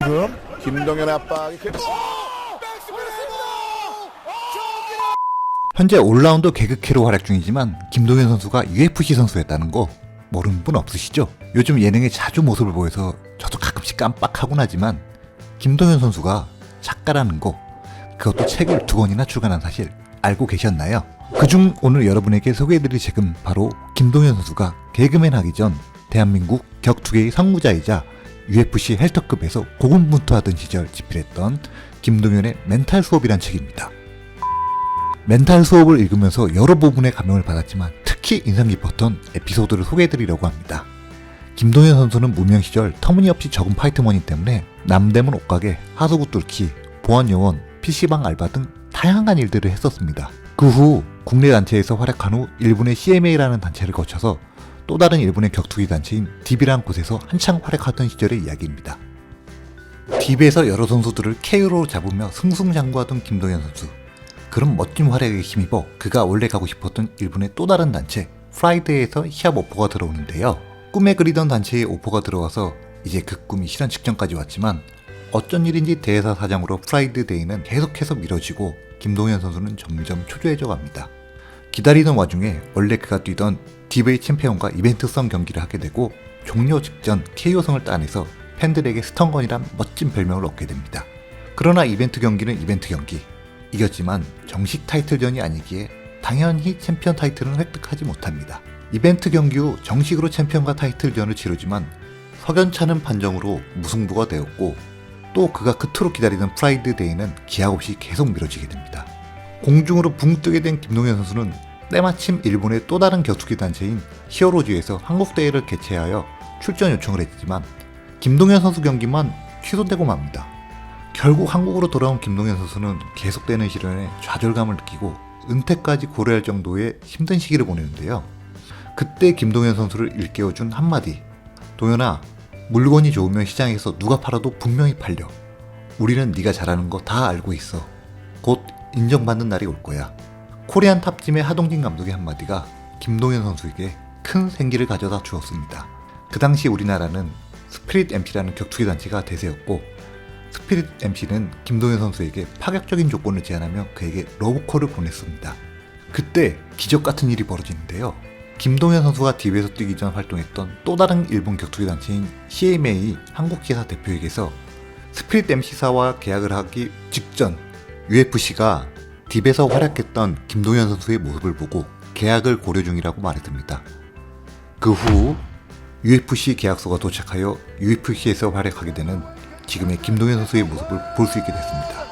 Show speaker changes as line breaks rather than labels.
지금 김동현 압박이 그-
현재 올라운더 개그캐로 활약 중이지만 김동현 선수가 UFC 선수였다는 거 모르는 분 없으시죠? 요즘 예능에 자주 모습을 보여서 저도 가끔씩 깜빡하곤 하지만 김동현 선수가 작가라는 거 그것도 책을 두 권이나 출간한 사실 알고 계셨나요? 그중 오늘 여러분에게 소개해드릴 책은 바로 김동현 선수가 개그맨 하기 전 대한민국 격투계의 선구자이자 UFC 헬터급에서 고군분투하던 시절 집필했던 김동현의 멘탈 수업이란 책입니다. 멘탈 수업을 읽으면서 여러 부분에 감명을 받았지만 특히 인상 깊었던 에피소드를 소개해드리려고 합니다. 김동현 선수는 무명 시절 터무니없이 적은 파이트머니 때문에 남대문 옷가게, 하수구 뚫기, 보안 요원, PC방 알바 등 다양한 일들을 했었습니다. 그 후 국내 단체에서 활약한 후 일본의 CMA라는 단체를 거쳐서 또 다른 일본의 격투기 단체인 DB라는 곳에서 한창 활약하던 시절의 이야기입니다. DB에서 여러 선수들을 KO로 잡으며 승승장구하던 김동현 선수. 그런 멋진 활약에 힘입어 그가 원래 가고 싶었던 일본의 또 다른 단체 프라이드에서 시합 오퍼가 들어오는데요. 꿈에 그리던 단체에 오퍼가 들어와서 이제 그 꿈이 실현 직전까지 왔지만 어쩐 일인지 대회사 사장으로 프라이드 데이는 계속해서 미뤄지고 김동현 선수는 점점 초조해져 갑니다. 기다리던 와중에 원래 그가 뛰던 DV 챔피언과 이벤트성 경기를 하게 되고 종료 직전 KO성을 따내서 팬들에게 스턴건이란 멋진 별명을 얻게 됩니다. 그러나 이벤트 경기는 이벤트 경기. 이겼지만 정식 타이틀전이 아니기에 당연히 챔피언 타이틀은 획득하지 못합니다. 이벤트 경기 후 정식으로 챔피언과 타이틀전을 치르지만 석연찮은 판정으로 무승부가 되었고 또 그가 그토록 기다리던 프라이드 데이는 기약 없이 계속 미뤄지게 됩니다. 공중으로 붕 뜨게 된 김동현 선수는 때마침 일본의 또 다른 격투기 단체인 히어로즈에서 한국 대회를 개최하여 출전 요청을 했지만 김동현 선수 경기만 취소되고 맙니다. 결국 한국으로 돌아온 김동현 선수는 계속되는 시련에 좌절감을 느끼고 은퇴까지 고려할 정도의 힘든 시기를 보내는데요. 그때 김동현 선수를 일깨워준 한마디. 동현아, 물건이 좋으면 시장에서 누가 팔아도 분명히 팔려. 우리는 네가 잘하는 거 다 알고 있어. 곧 인정받는 날이 올 거야. 코리안 탑짐의 하동진 감독의 한마디가 김동현 선수에게 큰 생기를 가져다 주었습니다. 그 당시 우리나라는 스피릿 MC라는 격투기 단체가 대세였고 스피릿 MC는 김동현 선수에게 파격적인 조건을 제안하며 그에게 러브콜을 보냈습니다. 그때 기적 같은 일이 벌어지는데요. 김동현 선수가 DB에서 뛰기 전 활동했던 또 다른 일본 격투기 단체인 CMA 한국지사 대표에게서 스피릿 MC사와 계약을 하기 직전 UFC가 딥에서 활약했던 김동현 선수의 모습을 보고 계약을 고려 중이라고 말했습니다. 그 후 UFC 계약서가 도착하여 UFC에서 활약하게 되는 지금의 김동현 선수의 모습을 볼 수 있게 됐습니다.